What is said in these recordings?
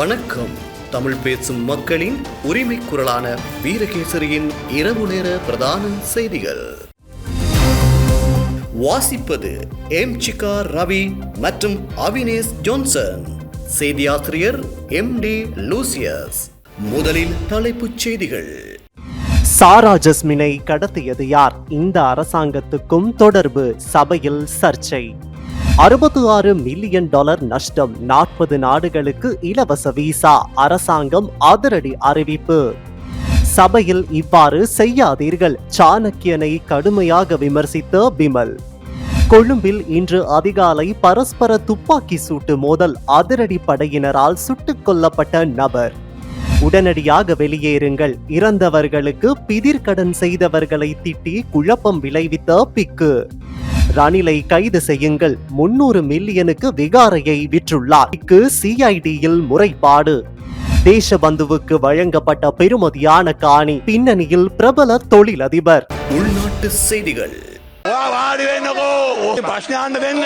வணக்கம். தமிழ் பேசும் மக்களின் உரிமை குரலான வீரகேசரியின் இரவு நேர பிரதான செய்திகள். வாசிப்பது எம் சிகா ரவி மற்றும் அவினேஷ் ஜோன்சன். செய்தியாசிரியர் எம் டி லூசியஸ். முதலில் தலைப்புச் செய்திகள். சாரா ஜஸ்மினை கடத்தியது யார்? இந்த அரசாங்கத்துக்கும் தொடர்பு. சபையில் சர்ச்சை. அறுபத்தி ஆறு மில்லியன் டாலர் நஷ்டம். நாற்பது நாடுகளுக்கு இலவச விசா அரசாங்கம் அதிரடி அறிவிப்பு. சபையில் இவ்வாறு செய்யாதீர்கள். சாணக்கியனை கடுமையாக விமர்சித்த பிமல் கொழும்பில் இன்று அதிகாலை பரஸ்பர துப்பாக்கி சூட்டு மோதல். அதிரடி படையினரால் சுட்டுக் கொல்லப்பட்ட நபர். உடனடியாக வெளியேறுங்கள். இறந்தவர்களுக்கு பிதிர்கடன் செய்தவர்களை திட்டி குழப்பம் விளைவித்த பிக்கு. ரணிலை கைது செய்யுங்கள். முன்னூறு மில்லியனுக்கு விகாரையை விற்றுள்ளார். பிக்கு சிஐடியில் முறைப்பாடு. தேசபந்துவுக்கு வழங்கப்பட்ட பெருமதியான காணி பின்னணியில் பிரபல தொழிலதிபர். உள்நாட்டு செய்திகள். ප්‍රශ්න අහන්න දෙන්න.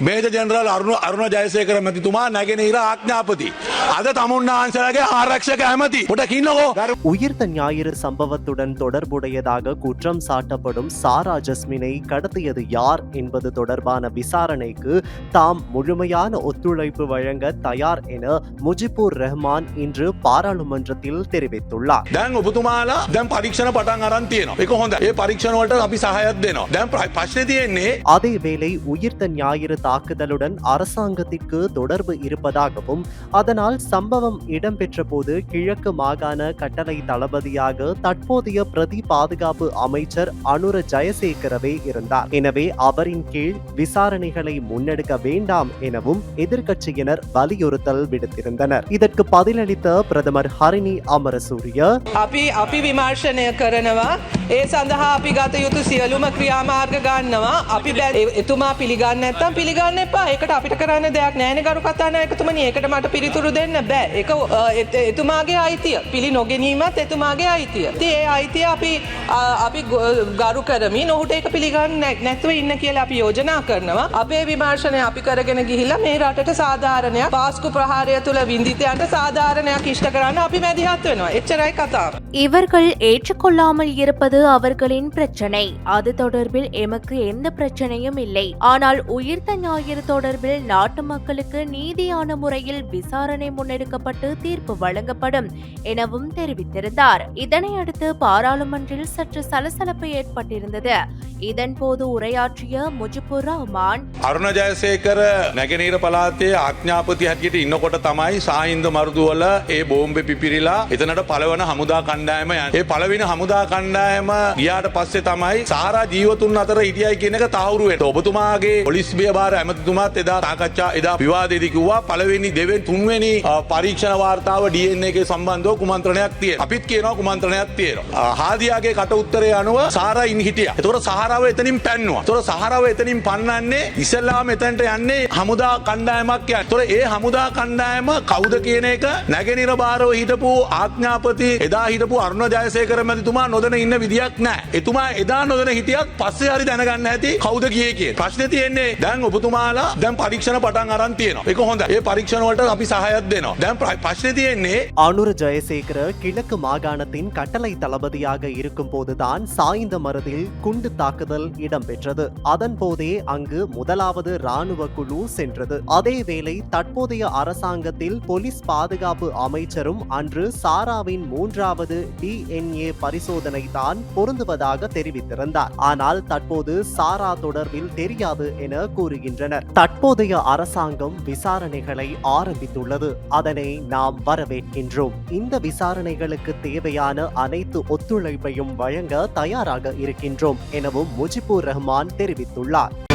මේජ ජනරල් අරුණ අරුණ ජයසේකර මැතිතුමා නැගෙනහිර ආඥාපති. අද තමුන්නාන්සලගේ ආරක්ෂක ඇමති. ොට කින්නකෝ உயிர்த்த ஞாயிறு சம்பவத்துடன் தொடர்புடையதாக குற்றம் சாட்டப்படும் சாரா ஜஸ்மினை கடத்தியது யார் என்பது தொடர்பான விசாரணைக்கு தாம் முழுமையான ஒத்துழைப்பு வழங்க தயார் என முஜிபுர் ரஹ்மான் இன்று பாராளுமன்றத்தில் தெரிவித்துள்ளார் දැන් ඔබතුමාලා දැන් පරීක්ෂණ පටන් අරන් තියෙනවා. ඒක හොඳ. ඒ පරීක්ෂණ වලට අපි සහයත් දෙනවා. දැන් ප්‍ර- ප්‍රශ්නේ තියෙන්නේ அதேவேளை உயிர்த்த ஞாயிறு தாக்குதலுடன் அரசாங்கத்திற்கு தொடர்பு இருப்பதாகவும் அதனால் சம்பவம் இடம்பெற்ற போது கிழக்கு மாகாண கட்டளை தளபதியாக தற்போதைய பிரதி பாதுகாப்பு அமைச்சர் அனுர ஜெயசேகரவே இருந்தார் எனவே அவரின் கீழ் விசாரணைகளை முன்னெடுக்க வேண்டாம் எனவும் எதிர்க்கட்சியினர் வலியுறுத்தல் விடுத்திருந்தனர் இதற்கு பதிலளித்த பிரதமர் ஹரிணி அமரசூரிய අපි අපි විමර්ශනය කරනවා ඒ සඳහා අපි ගත යුතු සියලුම ක්‍රියාමාර්ග ගන්නවා අපි බැ ඒ- එතුමා පිළිගන්න නැත්තම් පිළිගන්න එපා ඒකට අපිට කරන්න දෙයක් නෑන ගරු කතාන එකතුමනි ඒකට මට පිළිතුරු දෙන්න බෑ එක අ, එත- එතුමාගේ අයිතිය පිළි නොගැනීමත් එතුමාගේ අයිතිය ති ඒ අයිතිය අපි අ, අපි ගො- ගරු කරමි නොහුට ඒක පිළිගන්න නැ- නැතුව ඉන්න කියලා අපි යෝජනා කරනවා අපේ විමර්ශනය අපි කරගෙන ගිහිල්ලා මේ රටට සාධාරණයක් පාස්කු ප්‍රහාරය තුළ විින්දිතයන්ට සාධාරණයක් ඉෂ්ට කරන්න අපි මැදිහත් වෙනවා එච්චරයි කතාව. இவர்கள் ஏற்றுக்கொள்ளாமல் இருப்பது அவர்களின் பிரச்சனை அது தொடர்பில் எமக்கு எந்த பிரச்சனையும் இல்லை ஆனால் உயிர்த்த ஞாயிறு தொடர்பில் நாட்டு மக்களுக்கு நீதியான முறையில் விசாரணை முன்னெடுக்கப்பட்டு தீர்ப்பு வழங்கப்படும் எனவும் தெரிவித்திருந்தார் இதனை அடுத்து பாராளுமன்றில் சற்று சலசலப்பு ஏற்பட்டிருந்தது இதன்போது உரையாற்றிய முஜிபுர் ரஹ்மான் අරුණ ජයසේකර නැගෙනීර පලාතේ ආඥාපති හැටියට ඉන්නකොට තමයි සාහින්ද මරුදුවල ඒ බෝම්බෙ පිපිරිලා එතනට පලවන හමුදා කණ්ඩායම යන. ඒ පලවෙන හමුදා කණ්ඩායම ගියාට පස්සේ තමයි සාරා ජීවතුන් අතර හිටියයි කියන එක තහවුරුවට ඔබතුමාගේ පොලිස් බියබාර ඇමතුමාත් එදා තාකච්ඡා එදා විවාදෙදි කිව්වා පළවෙනි දෙවෙනි තුන්වෙනි අ, පරීක්ෂණ වාර්තාව DNA එකේ සම්බන්ධව කුමන්ත්‍රණයක් තියෙනවා. අපිත් කියනවා කුමන්ත්‍රණයක් තියෙනවා. අ, හාදියාගේ කට උත්තරය අනුව සාරා ඉන් හිටියා. ඒතකොට සහරාව එතනින් පැන්නුවා. ඒතකොට සහරාව එතනින් පන්නන්නේ ඉස්සෙල්ලාම එතනට යන්නේ හමුදා කණ්ඩායමක් යන. ඒතකොට ඒ හමුදා කණ්ඩායම කවුද කියන එක නැගෙනහිර බාරව හිටපු ආඥාපති එදා හිටපු අරුණ ජයසේකර මැතිතුමා නොදැන ඉන්න විදියක් නෑ. එතුමා එදා නොදැන හිටියත් පස්සේ හරි දැනගන්න ඇති කවුද ගියේ කියන. ප්‍රශ්නේ තියෙන්නේ දැන් ඔබතුමාලා දැන් පරීක්ෂණ පටන් අරන් තියෙනවා. ඒක හොඳ. ඒ පරීක්ෂණ වලට අපි සහයත් දෙනවා. දැන් ප්‍ර- ප්‍රශ්නේ තියෙන්නේ அனுர ஜெயசேகர கிழக்கு மாகாணத்தின் கட்டளை தளபதியாக இருக்கும் போதுதான் சாய்ந்த மருதில் குண்டு தாக்குதல் இடம்பெற்றது அதன் போதே அங்கு முதலாவது ராணுவ குழு சென்றது அதேவேளை தற்போதைய அரசாங்கத்தில் போலீஸ் பாதுகாப்பு அமைச்சரும் அன்று சாராவின் மூன்றாவது டிஎன்ஏ பரிசோதனை தான் பொருந்துவதாக தெரிவித்திருந்தார் ஆனால் தற்போது சாரா தொடர்பில் தெரியாது என கூறுகின்றனர். தற்போதைய அரசாங்கம் விசாரணைகளை ஆரம்பித்துள்ளது. அதனை நாம் வரவேற்கின்றோம். இந்த விசாரணைகளுக்கு தேவையான அனைத்து ஒத்துழைப்பையும் வழங்க தயாராக இருக்கின்றோம் எனவும் முஜிபுர் ரஹ்மான் தெரிவித்துள்ளார்.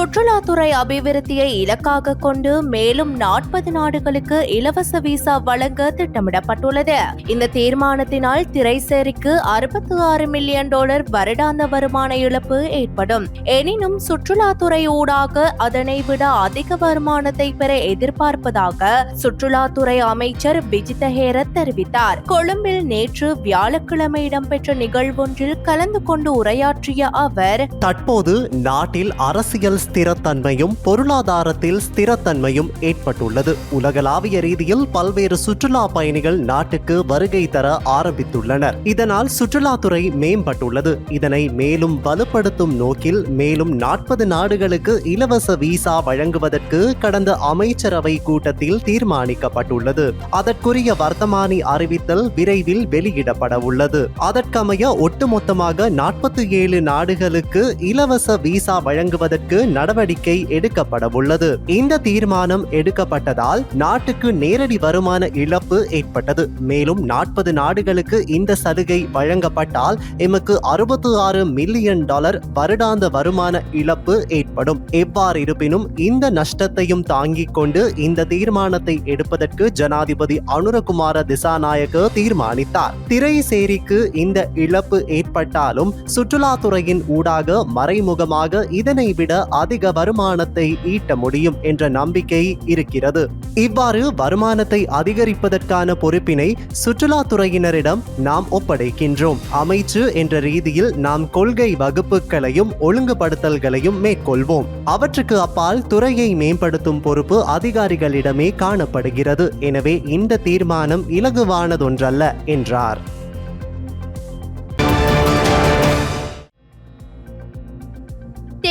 சுற்றுலாத்துறை அபிவிருத்தியை இலக்காக கொண்டு மேலும் நாற்பது நாடுகளுக்கு இலவச விசா வழங்க திட்டமிடப்பட்டுள்ளது. இந்த தீர்மானத்தினால் திரைசேரிக்கு அறுபத்தி ஆறு மில்லியன் டாலர் வருடாந்த வருமான இழப்பு ஏற்படும். எனினும் சுற்றுலாத்துறை ஊடாக அதனை விட அதிக வருமானத்தை பெற எதிர்பார்ப்பதாக சுற்றுலாத்துறை அமைச்சர் பிஜித ஹேரத் தெரிவித்தார். கொழும்பில் நேற்று வியாழக்கிழமை இடம்பெற்ற நிகழ்வொன்றில் கலந்து கொண்டு உரையாற்றிய அவர் தற்போது நாட்டில் அரசியல் ஸ்திரத்தன்மையும் பொருளாதாரத்தில் ஸ்திரத்தன்மையும் ஏற்பட்டுள்ளது. உலகளாவிய ரீதியில் பல்வேறு சுற்றுலா பயணிகள் நாட்டுக்கு வருகை தர ஆரம்பித்துள்ளனர். இதனால் சுற்றுலாத்துறை மேம்பட்டுள்ளது. இதனை மேலும் வலுப்படுத்தும் நோக்கில் மேலும் நாற்பது நாடுகளுக்கு இலவச விசா வழங்குவதற்கு கடந்த அமைச்சரவை கூட்டத்தில் தீர்மானிக்கப்பட்டுள்ளது. அதற்குரிய வர்த்தமானி அறிவித்தல் விரைவில் வெளியிடப்பட உள்ளது அதற்கமைய ஒட்டுமொத்தமாக நாற்பத்தி ஏழு நாடுகளுக்கு இலவச விசா வழங்குவதற்கு நடவடிக்கை எடுக்கப்படவுள்ளது. இந்த தீர்மானம் எடுக்கப்பட்டதால் நாட்டுக்கு நேரடி வருமான இழப்பு ஏற்பட்டது. மேலும் நாற்பது நாடுகளுக்கு இந்த சலுகை வழங்கப்பட்டால் எமக்கு அறுபத்தி ஆறு மில்லியன் டாலர் வருடாந்த வருமான இழப்பு ஏற்படும். எவ்வாறு இருப்பினும் இந்த நஷ்டத்தையும் தாங்கிக் கொண்டு இந்த தீர்மானத்தை எடுப்பதற்கு ஜனாதிபதி அனுரகுமார திசாநாயக்க தீர்மானித்தார். திரைசேரிக்கு இந்த இழப்பு ஏற்பட்டாலும் சுற்றுலாத்துறையின் ஊடாக மறைமுகமாக இதனை விட அதிக வருமானத்தை ஈட்ட முடியும் என்ற நம்பிக்கை இருக்கிறது. இவ்வாறு வருமானத்தை அதிகரிப்பதற்கான பொறுப்பினை சுற்றுலாத்துறையினரிடம் நாம் ஒப்படைக்கின்றோம். அமைச்சு என்ற ரீதியில் நாம் கொள்கை வகுப்புகளையும் ஒழுங்குபடுத்தல்களையும் மேற்கொள்வோம். அவற்றுக்கு அப்பால் துறையை மேம்படுத்தும் பொறுப்பு அதிகாரிகளிடமே காணப்படுகிறது. எனவே இந்த தீர்மானம் இலகுவானதொன்றல்ல என்றார்.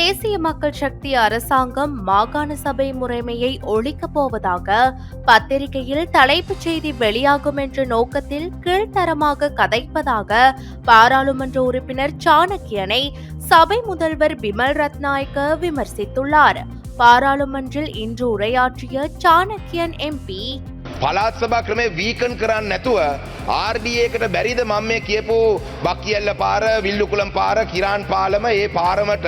தேசிய மக்கள் சக்தி அரசாங்கம் மாகாண சபை முறைமையை ஒழிக்கப் போவதாக பத்திரிகையில் தலைப்புச் செய்தி வெளியாகும் என்ற நோக்கத்தில் கீழ்த்தரமாக கதைப்பதாக பாராளுமன்ற உறுப்பினர் சாணக்கியனை சபை முதல்வர் பிமல் ரத்நாயக்க விமர்சித்துள்ளார் பாராளுமன்றில் இன்று உரையாற்றிய சாணக்கியன் எம்பி පලාත් සභා ක්‍රමේ වීකන් කරන්න නැතුව ආර්ඩියකට බැරිද මම මේ කියපු බක්කියල්ල පාර විල්ලුකුලම් පාර කිරාන් පාලම ඒ පාරමට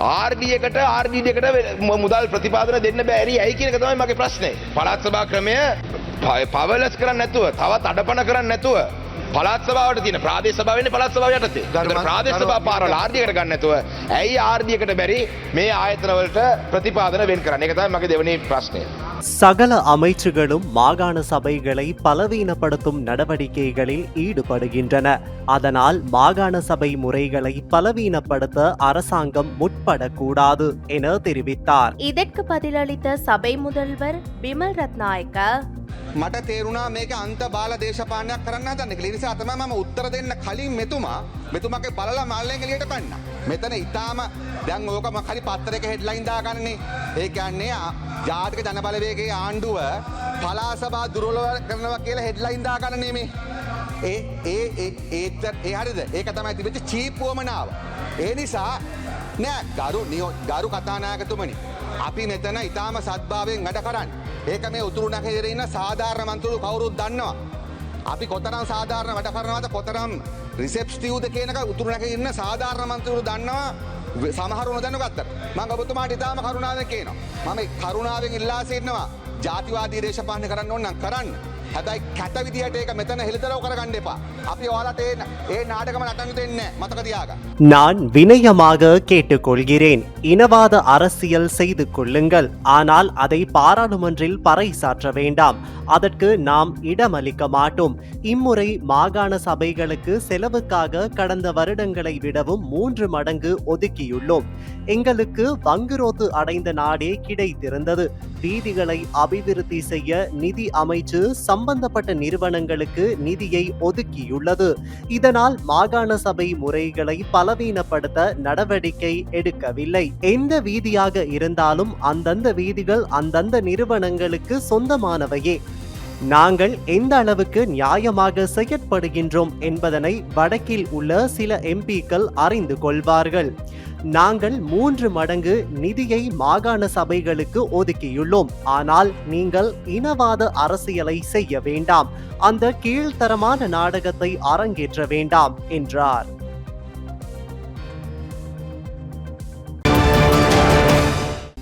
ආර්ඩියකට ආර්ඩියකට මුදල් ප්‍රතිපාදන දෙන්න බැරි ඇයි? කියනක තමයි මගේ ප්‍රශ්නේ. පලාත් සභා ක්‍රමය ප- පවලස් කරන්න නැතුව තවත් අඩපන කරන්න නැතුව. පලාත් සභාවට තියෙන ප්‍රාදේශ සභාව වෙන්නේ පළාත් සභාව යටතේ. ඒතර ප්‍රාදේශ සභාව පාරවල ආර්ධියකට ගන්න නැතුව ඇයි ආර්ධියකට බැරි මේ ආයතන වලට ප්‍රතිපාදන වෙන් කරන්න. ඒක තමයි මගේ දෙවෙනි ප්‍රශ්නය. சகல அமைச்சுகளும் மாகாண சபைகளை பலவீனப்படுத்தும் நடவடிக்கைகளில் ஈடுபடுகின்றன அதனால் மாகாண சபை முறைகளை பலவீனப்படுத்த அரசாங்கம் முற்படக்கூடாது என தெரிவித்தார் இதற்கு பதிலளித்த சபை முதல்வர் பிமல் ரத்நாயக்க මට තේරුණා මේක අන්ත බාල දේශපානයක් කරන්න හදන්න කියලා. ඒ නිසා තමයි මම උත්තර දෙන්න කලින් මෙතුමා මෙතුමාගේ බලලා මල්ලෙන් එළියට පැන්න. මෙතන ඊටාම දැන් ඕක මම හරි පත්තරයක හෙඩ්ලයින් දාගන්නේ. ඒ කියන්නේ ආ- ජාතික ජනබලවේගයේ ආණ්ඩුව පලාසභා දුර්වල කරනවා කියලා හෙඩ්ලයින් දාගන්න නෙමේ. ඒ ඒ ඒ ඒත් ඒ හරිද? ඒක තමයි තිබෙච්ච චීප් වමනාව. ඒ නිසා නෑ ගරු නියෝ ගරු කතානායකතුමනි. අපි මෙතන ඉතාම සත්භාවයෙන් වැඩ කරන්න. ඒක මේ උතුරු නැගෙනහිර ඉන්න සාධාරණ මන්ත්‍රීවරු කවුරුත් දන්නවා. අපි කොතරම් සාධාරණ වැඩ කරනවද කොතරම් රිසෙප්ස්ටිව්ද කියනක උතුරු නැගෙනහිර ඉන්න සාධාරණ මන්ත්‍රීවරු දන්නවා. වෙ- සමහරු නොදැනු ගත්තට. මම ඔබතුමාට ඉතාම කරුණාවෙන් කියනවා. මම කරුණාවෙන් ඉල්ලා සිටිනවා. ජාතිවාදී දේශපාලනය කරන්න ඕන නම් කරන්න. හැබැයි කැත විදිහට ඒක මෙතන හෙළිදරව් කරගන්න එපා. අපි ඔයාලට ඒ ඒ නාටකම නටන්න දෙන්නේ නැහැ. මතක තියාගන්න. நான் வினயமாக கேட்டுக்கொள்கிறேன் இனவாத அரசியல் செய்து கொள்ளுங்கள் ஆனால் அதை பாராளுமன்றில் பறைசாற்ற வேண்டாம் அதற்கு நாம் இடமளிக்க மாட்டோம் இம்முறை மாகாண சபைகளுக்கு செலவுக்காக கடந்த வருடங்களை விடவும் மூன்று மடங்கு ஒதுக்கியுள்ளோம் எங்களுக்கு வங்குரோத்து அடைந்த நாடே கிடைத்திருந்தது வீதிகளை அபிவிருத்தி செய்ய நிதி அமைச்சு சம்பந்தப்பட்ட நிறுவனங்களுக்கு நிதியை ஒதுக்கியுள்ளது. இதனால் மாகாண சபை முறைகளை பலவீனப்படுத்த நடவடிக்கை எடுக்கவில்லை. எந்த வீதியாக இருந்தாலும் அந்தந்த வீதிகள் அந்தந்த நிறுவனங்களுக்கு சொந்தமானவையே. நாங்கள் எந்த அளவுக்கு நியாயமாக செயற்படுகின்றோம் என்பதனை வடக்கில் உள்ள சில எம்பிக்கள் அறிந்து கொள்வார்கள். நாங்கள் மூன்று மடங்கு நிதியை மாகாண சபைகளுக்கு ஒதுக்கியுள்ளோம். ஆனால் நீங்கள் இனவாத அரசியலை செய்ய வேண்டாம். அந்த கீழ்த்தரமான நாடகத்தை அரங்கேற்ற வேண்டாம் என்றார்.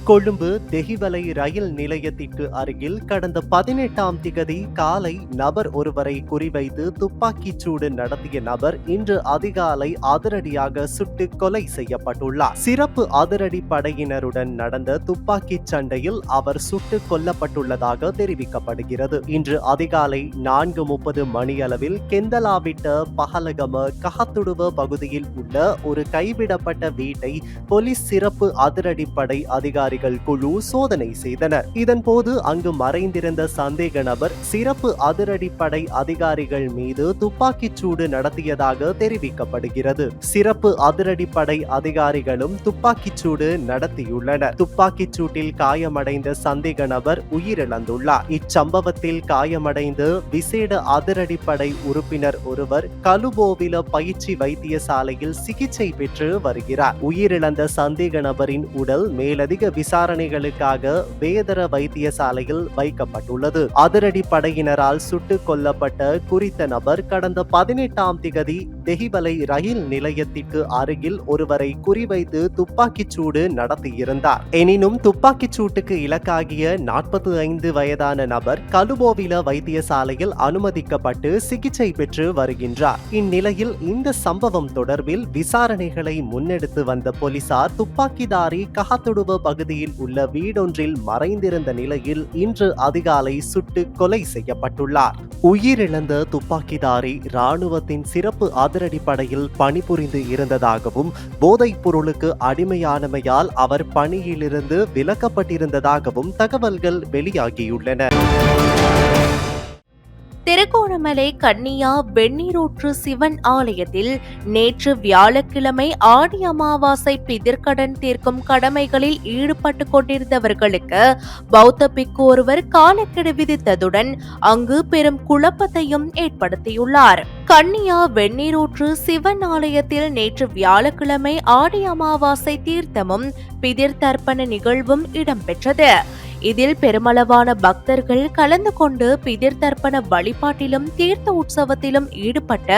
கொழும்பு தெஹிவலை ரயில் நிலையத்திற்கு அருகில் கடந்த பதினெட்டாம் திகதி காலை நபர் ஒருவரை குறிவைத்து துப்பாக்கிச் சூடு நடத்திய நபர் இன்று அதிகாலை அதிரடியாக சுட்டு கொலை செய்யப்பட்டுள்ளார். சிறப்பு அதிரடி படையினருடன் நடந்த துப்பாக்கிச் சண்டையில் அவர் சுட்டு கொல்லப்பட்டுள்ளதாக தெரிவிக்கப்படுகிறது. இன்று அதிகாலை நான்கு முப்பது மணியளவில் கெந்தலாவிட்ட பகலகம கஹத்துடுவ பகுதியில் உள்ள ஒரு கைவிடப்பட்ட வீட்டை போலீஸ் சிறப்பு அதிரடிப்படை அதிகாரி அதிகாரிகள் குழு சோதனை செய்தனர். இதன்போது அங்கு மறைந்திருந்த சந்தேக நபர் சிறப்பு அதிரடிப்படை அதிகாரிகள் மீது துப்பாக்கிச் சூடு நடத்தியதாக தெரிவிக்கப்படுகிறது. சிறப்பு அதிரடிப்படை அதிகாரிகளும் துப்பாக்கிச் சூடு நடத்தியுள்ளனர். துப்பாக்கிச் சூட்டில் காயமடைந்த சந்தேக நபர் உயிரிழந்துள்ளார். இச்சம்பவத்தில் காயமடைந்து விசேட அதிரடிப்படை உறுப்பினர் ஒருவர் கலுபோவில பயிற்சி வைத்தியசாலையில் சிகிச்சை பெற்று வருகிறார். உயிரிழந்த சந்தேக நபரின் உடல் மேலதிக விசாரணைகளுக்காக வேதர வைத்தியசாலையில் வைக்கப்பட்டுள்ளது. அதிரடி படையினரால் சுட்டுக் கொல்லப்பட்ட குறித்த நபர் கடந்த பதினெட்டாம் திகதி தெஹிவலை ரயில் நிலையத்திற்கு அருகில் ஒருவரை குறிவைத்து துப்பாக்கிச் சூடு நடத்தியிருந்தார். எனினும் துப்பாக்கிச் சூட்டுக்கு இலக்காகிய நாற்பத்தி ஐந்து வயதான நபர் கலுபோவில வைத்தியசாலையில் அனுமதிக்கப்பட்டு சிகிச்சை பெற்று வருகின்றார். இந்நிலையில் இந்த சம்பவம் தொடர்பில் விசாரணைகளை முன்னெடுத்து வந்த போலீசார் துப்பாக்கிதாரி கஹத்துடுவ பகுதியில் உள்ள வீடொன்றில் மறைந்திருந்த நிலையில் இன்று அதிகாலை சுட்டு கொலை செய்யப்பட்டுள்ளார். உயிரிழந்த துப்பாக்கிதாரி ராணுவத்தின் சிறப்பு அதிரடிப்படையில் பணிபுரிந்து இருந்ததாகவும் போதைப் பொருளுக்கு அடிமையானமையால் அவர் பணியிலிருந்து விலக்கப்பட்டிருந்ததாகவும் தகவல்கள் வெளியாகியுள்ளன. திருகோணமலை கன்னியா வெந்நீரூற்று சிவன் ஆலயத்தில் நேற்று வியாழக்கிழமை ஆடி அமாவாசை பிதிர்கடன் தீர்க்கும் கடமைகளில் ஈடுபட்டு கொண்டிருந்தவர்களுக்கு பௌத்த பிக்கு ஒருவர் காலக்கெடு விதித்ததுடன் அங்கு பெரும் குழப்பத்தையும் ஏற்படுத்தியுள்ளார். கன்னியா வெந்நீரூற்று சிவன் ஆலயத்தில் நேற்று வியாழக்கிழமை ஆடி அமாவாசை தீர்த்தமும் பிதிர் தர்ப்பண நிகழ்வும் இடம்பெற்றது. இதில் பெருமளவான பக்தர்கள் கலந்து கொண்டு பிதிர் தர்ப்பண வழிபாட்டிலும் தீர்த்த உற்சவத்திலும் ஈடுபட்ட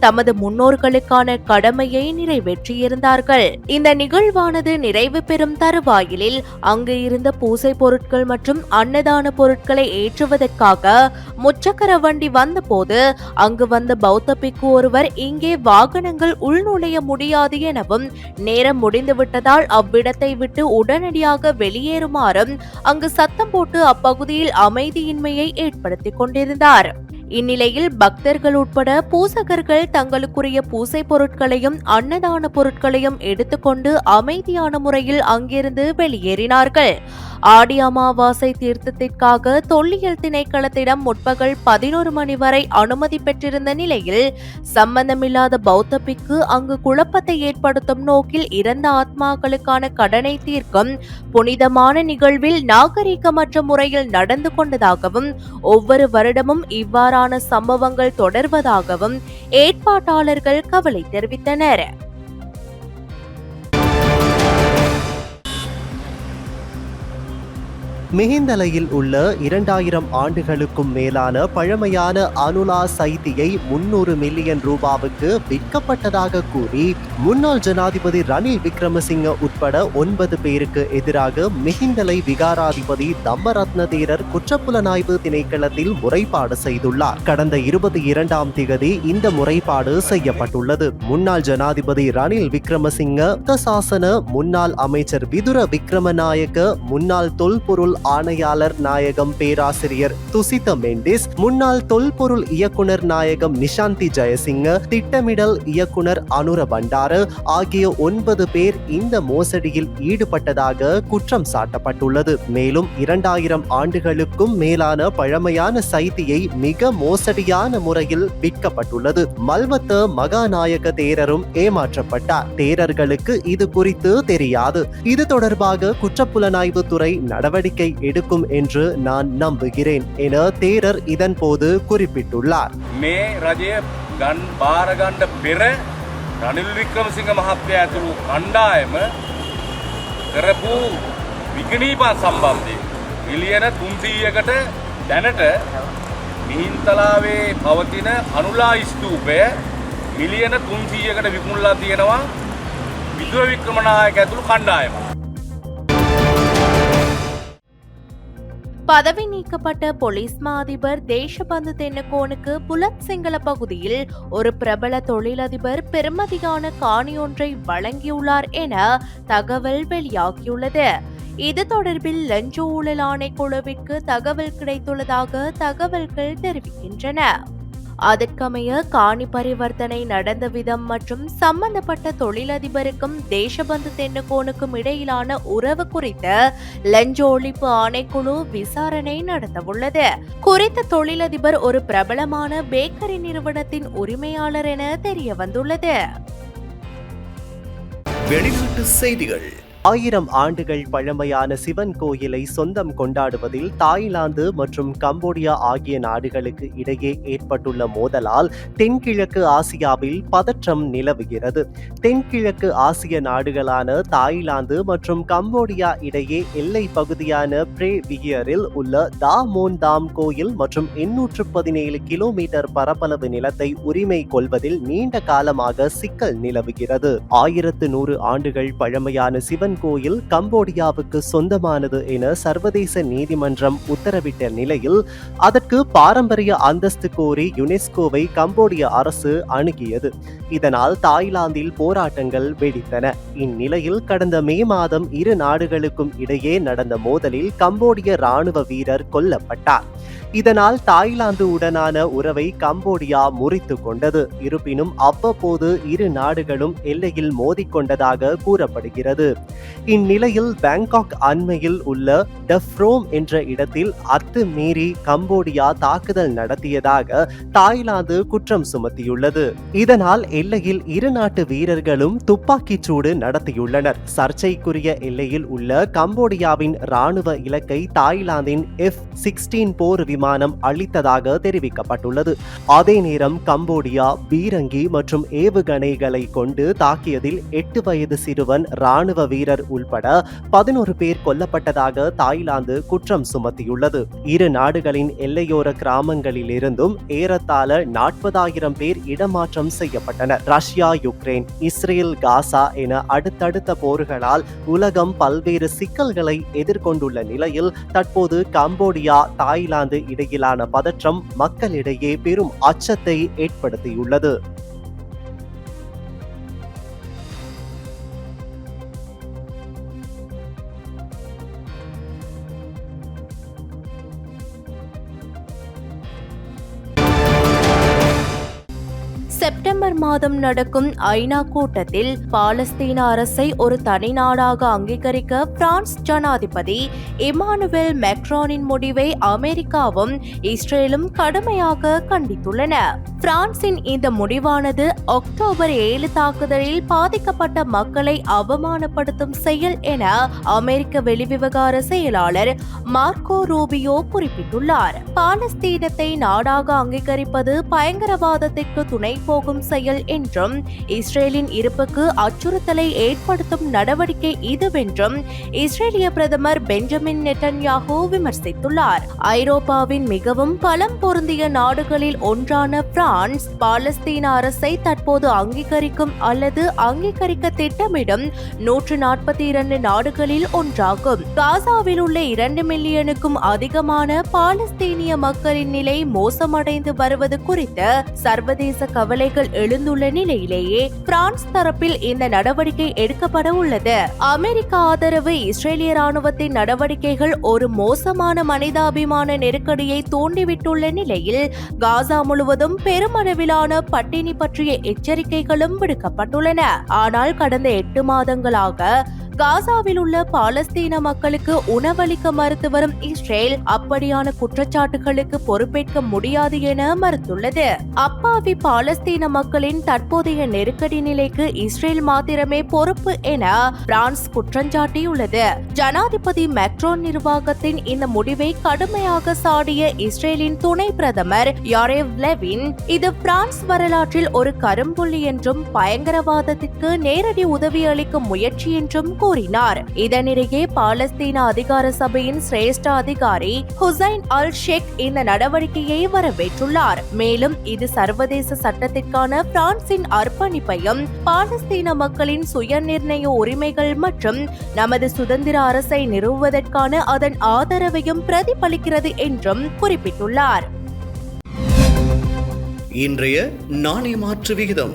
தமது முன்னோர்களுக்கான கடமையை நிறைவேற்றியிருந்தார்கள். இந்த நிகழ்வானது நிறைவு பெறும் தருவாயிலில் அங்கு இருந்த பூசை பொருட்கள் மற்றும் அன்னதான பொருட்களை ஏற்றுவதற்காக முச்சக்கர வண்டி வந்தபோது அங்கு வந்த பௌத்த பிக்கு ஒருவர் இங்கே வாகனங்கள் உள்நுழைய முடியாது எனவும் நேரம் முடிந்துவிட்டதால் அவ்விடத்தை விட்டு உடனடியாக வெளியேறுமாறும் அங்கு சத்தம் போட்டு அப்பகுதியில் அமைதியின்மையை ஏற்படுத்திக் கொண்டிருந்தார். இந்நிலையில் பக்தர்கள் உட்பட பூசகர்கள் தங்களுக்குரிய பூசை பொருட்களையும் அன்னதான பொருட்களையும் எடுத்துக்கொண்டு அமைதியான முறையில் அங்கிருந்து வெளியேறினார்கள். ஆடி அமாவாசை தீர்த்தத்திற்காக தொல்லியல் திணைக்களத்திடம் முற்பகல் பதினோரு மணி வரை அனுமதி பெற்றிருந்த நிலையில் சம்பந்தமில்லாத பௌத்த பிக்கு அங்கு குழப்பத்தை ஏற்படுத்தும் நோக்கில் இறந்த ஆத்மாக்களுக்கான கடனை தீர்க்கும் புனிதமான நிகழ்வில் நாகரீகமற்ற முறையில் நடந்து கொண்டதாகவும் ஒவ்வொரு வருடமும் இவ்வாறான சம்பவங்கள் தொடர்வதாகவும் ஏற்பாட்டாளர்கள் கவலை தெரிவித்தனர். மிகிந்தலையில் உள்ள இரண்டாயிரம் ஆண்டுகளுக்கும் மேலான பழமையான அனுலா சைத்தியை முன்னூறு மில்லியன் ரூபாவுக்கு விற்கப்பட்டதாக கூறி முன்னாள் ஜனாதிபதி ரணில் விக்ரமசிங்க உட்பட ஒன்பது பேருக்கு எதிராக மிகிந்தலை விகாராதிபதி தம்மரத்ன தேரர் குற்றப்புலனாய்வு திணைக்களத்தில் முறைப்பாடு செய்துள்ளார். கடந்த இருபத்தி இரண்டாம் திகதி இந்த முறைப்பாடு செய்யப்பட்டுள்ளது. முன்னாள் ஜனாதிபதி ரணில் விக்ரமசிங்க சாசன முன்னாள் அமைச்சர் விதுர விக்ரமநாயக்க முன்னாள் தொல்பொருள் ஆணையாளர் நாயகம் பேராசிரியர் துசித மெண்டிஸ் முன்னாள் தொல்பொருள் இயக்குனர் நாயகம் நிஷாந்தி ஜெயசிங்க திட்டமிடல் இயக்குனர் அனுர பண்டார ஆகிய ஒன்பது பேர் இந்த மோசடியில் ஈடுபட்டதாக குற்றம் சாட்டப்பட்டுள்ளது. மேலும் இரண்டாயிரம் ஆண்டுகளுக்கும் மேலான பழமையான சைத்தியை மிக மோசடியான முறையில் விற்கப்பட்டுள்ளது. மல்வத்த மகாநாயக தேரரும் ஏமாற்றப்பட்டார். தேரர்களுக்கு இது குறித்து தெரியாது. இது தொடர்பாக குற்றப்புலனாய்வு துறை நடவடிக்கை எடுக்கும் என்று நான் நம்புகிறேன் என தேரர் இதன்போது குறிப்பிட்டுள்ளார் මේ රජය ගන් භාරගණ්ඩ පෙර රනිල් වික්‍රමසිංහ මහත්වය ඇතුළු කණ්ඩායම කරපු විගනීපන් සම්බන්ධය. මිලියන තුන්සීයකට දැනට මිහින්තලාවේ පවතින අනුලා ස්තූපය මිලියන තුන්සීයකට විකුණලා තියෙනවා විදුව වික්‍රමනායක ඇතුළු කණ්ඩායම. பதவி நீக்கப்பட்ட போலீஸ் மா அதிபர் தேசபந்து தென்னகோனுக்கு புலத் சிங்கள பகுதியில் ஒரு பிரபல தொழிலதிபர் பெருமதியான காணியொன்றை வழங்கியுள்ளார் என தகவல் வெளியாகியுள்ளது. இது தொடர்பில் லஞ்ச ஊழல் ஆணைக்குழுவிற்கு தகவல் கிடைத்துள்ளதாக தகவல்கள் தெரிவிக்கின்றன. அதற்கமைய காணி பரிவர்த்தனை நடந்த விதம் மற்றும் சம்பந்தப்பட்ட தொழிலதிபருக்கும் தேசபந்து தென்னுகோனுக்கும் இடையிலான உறவு குறித்த லஞ்ச ஒழிப்பு ஆணைக்குழு விசாரணை நடத்தவுள்ளது. குறித்த தொழிலதிபர் ஒரு பிரபலமான பேக்கரி நிறுவனத்தின் உரிமையாளர் என தெரிய வந்துள்ளது வெளிநாட்டு செய்திகள். ஆயிரம் ஆண்டுகள் பழமையான சிவன் கோயிலை சொந்தம் கொண்டாடுவதில் தாய்லாந்து மற்றும் கம்போடியா ஆகிய நாடுகளுக்கு இடையே ஏற்பட்டுள்ள மோதலால் தென்கிழக்கு ஆசியாவில் பதற்றம் நிலவுகிறது. தென்கிழக்கு ஆசிய நாடுகளான தாய்லாந்து மற்றும் கம்போடியா இடையே எல்லை பகுதியான பிரே விகியரில் உள்ள தா மோன் தாம் கோயில் மற்றும் எண்ணூற்று பதினேழு கிலோமீட்டர் பரப்பளவு நிலத்தை உரிமை கொள்வதில் நீண்ட காலமாக சிக்கல் நிலவுகிறது. ஆயிரத்து நூறு ஆண்டுகள் பழமையான சிவன் முருகன் கோயில் கம்போடியாவுக்கு சொந்தமானது என சர்வதேச நீதிமன்றம் உத்தரவிட்ட நிலையில் அதற்கு பாரம்பரிய அந்தஸ்து கோரி யுனெஸ்கோவை கம்போடிய அரசு அணுகியது. இதனால் தாய்லாந்தில் போராட்டங்கள் வெடித்தன. இந்நிலையில் கடந்த மே மாதம் இரு நாடுகளுக்கும் இடையே நடந்த மோதலில் கம்போடிய ராணுவ வீரர் கொல்லப்பட்டார். இதனால் தாய்லாந்து உடனான உறவை கம்போடியா முறித்து கொண்டது. இருப்பினும் அவ்வப்போது இரு நாடுகளும் எல்லையில் மோதிக்கொண்டதாக கூறப்படுகிறது. இந்நிலையில் பேங்காக் அண்மையில் உள்ள டெஃப்ரோம் என்ற இடத்தில் அத்துமீறி கம்போடியா தாக்குதல் நடத்தியதாக தாய்லாந்து குற்றம் சுமத்தியுள்ளது. இதனால் எல்லையில் இரு நாட்டு வீரர்களும் துப்பாக்கிச் சூடு நடத்தியுள்ளனர். சர்ச்சைக்குரிய எல்லையில் உள்ள கம்போடியாவின் ராணுவ இலக்கை தாய்லாந்தின் எஃப் சிக்ஸ்டீன் போர் விமானம் அளித்ததாக தெரிவிக்கப்பட்டுள்ளது. அதே நேரம் கம்போடியா பீரங்கி மற்றும் ஏவுகணைகளை கொண்டு தாக்கியதில் எட்டு வயது சிறுவன் ராணுவ வீரர் வீரர் உள்பட பதினோரு பேர் கொல்லப்பட்டதாக தாய்லாந்து குற்றம் சுமத்தியுள்ளது. இரு நாடுகளின் எல்லையோர கிராமங்களிலிருந்தும் ஏறத்தாழ நாற்பதாயிரம் பேர் இடமாற்றம் செய்யப்பட்டனர். ரஷ்யா யுக்ரைன் இஸ்ரேல் காசா என அடுத்தடுத்த போர்களால் உலகம் பல்வேறு சிக்கல்களை எதிர்கொண்டுள்ள நிலையில் தற்போது கம்போடியா தாய்லாந்து இடையிலான பதற்றம் மக்களிடையே பெரும் அச்சத்தை ஏற்படுத்தியுள்ளது. மாதம் நடக்கும் ஐநா கூட்டத்தில் பாலஸ்தீன அரசை ஒரு தனி நாடாக அங்கீகரிக்க பிரான்ஸ் ஜனாதிபதி இமானுவேல் மேக்ரானின் முடிவை அமெரிக்காவும் இஸ்ரேலும் கடுமையாக கண்டித்துள்ளன. பிரான்சின் இந்த முடிவானது அக்டோபர் ஏழு தாக்குதலில் பாதிக்கப்பட்ட மக்களை அவமானப்படுத்தும் செயல் என அமெரிக்க வெளிவிவகார செயலாளர் மார்க்கோ ரூபியோ குறிப்பிட்டுள்ளார். பாலஸ்தீனத்தை நாடாக அங்கீகரிப்பது பயங்கரவாதத்திற்கு துணை போகும் செயல் என்றும் இஸ்ரேலின் இருப்புக்கு அச்சுறுத்தலை ஏற்படுத்தும் நடவடிக்கை இதுவென்றும் இஸ்ரேலிய பிரதமர் பெஞ்சமின் நெட்டன்யாஹூ விமர்சித்துள்ளார். ஐரோப்பாவின் மிகவும் பலம் பொருந்திய நாடுகளில் ஒன்றான பிரான்ஸ் பாலஸ்தீன அரசை தற்போது அங்கீகரிக்கும் அல்லது அங்கீகரிக்க திட்டமிடும் நூற்று நாற்பத்தி இரண்டு நாடுகளில் ஒன்றாகும். காசாவில் உள்ள இரண்டு மில்லியனுக்கும் அதிகமான பாலஸ்தீனிய மக்களின் நிலை மோசமடைந்து வருவது குறித்து சர்வதேச கவலைகள் எழுந்துள்ள நிலையிலேயே பிரான்ஸ் தரப்பில் இந்த நடவடிக்கை எடுக்கப்பட உள்ளது. அமெரிக்க ஆதரவு இஸ்ரேலிய ராணுவத்தின் நடவடிக்கைகள் ஒரு மோசமான மனிதாபிமான நெருக்கடியை தூண்டிவிட்டுள்ள நிலையில் காசா முழுவதும் பெருமளவிலான பட்டினி பற்றிய எச்சரிக்கைகளும் விடுக்கப்பட்டுள்ளன. ஆனால் கடந்த எட்டு மாதங்களாக காசாவில் உள்ள பாலஸ்தீன மக்களுக்கு உணவளிக்க மறுத்து வரும் இஸ்ரேல் அப்படியான குற்றச்சாட்டுகளுக்கு பொறுப்பேற்க முடியாது என மறுத்துள்ளது. அப்பாவி பாலஸ்தீன மக்களின் தற்போதைய நெருக்கடி நிலைக்கு இஸ்ரேல் மாத்திரமே பொறுப்பு என பிரான்ஸ் குற்றஞ்சாட்டியுள்ளது ஜனாதிபதி மேக்ரோன் நிர்வாகத்தின் இந்த முடிவை கடுமையாக சாடிய இஸ்ரேலின் துணை பிரதமர் யாரேவ் லெவின் இது பிரான்ஸ் வரலாற்றில் ஒரு கரும்புள்ளி என்றும் பயங்கரவாதத்திற்கு நேரடி உதவி அளிக்கும் முயற்சி என்றும் கூறினார். இதனிடையே பாலஸ்தீன அதிகார சபையின் சிரேஷ்ட அதிகாரி ஹுசைன் அல் ஷேக் இந்த நடவடிக்கையை வரவேற்றுள்ளார். மேலும் இது சர்வதேச சட்டத்திற்கான பிரான்சின் அர்ப்பணிப்பையும் பாலஸ்தீன மக்களின் சுயநிர்ணய உரிமைகள் மற்றும் நமது சுதந்திர அரசை நிறுவுவதற்கான அதன் ஆதரவையும் பிரதிபலிக்கிறது என்றும் குறிப்பிட்டுள்ளார். இன்றைய நாணய மாற்று விகிதம்.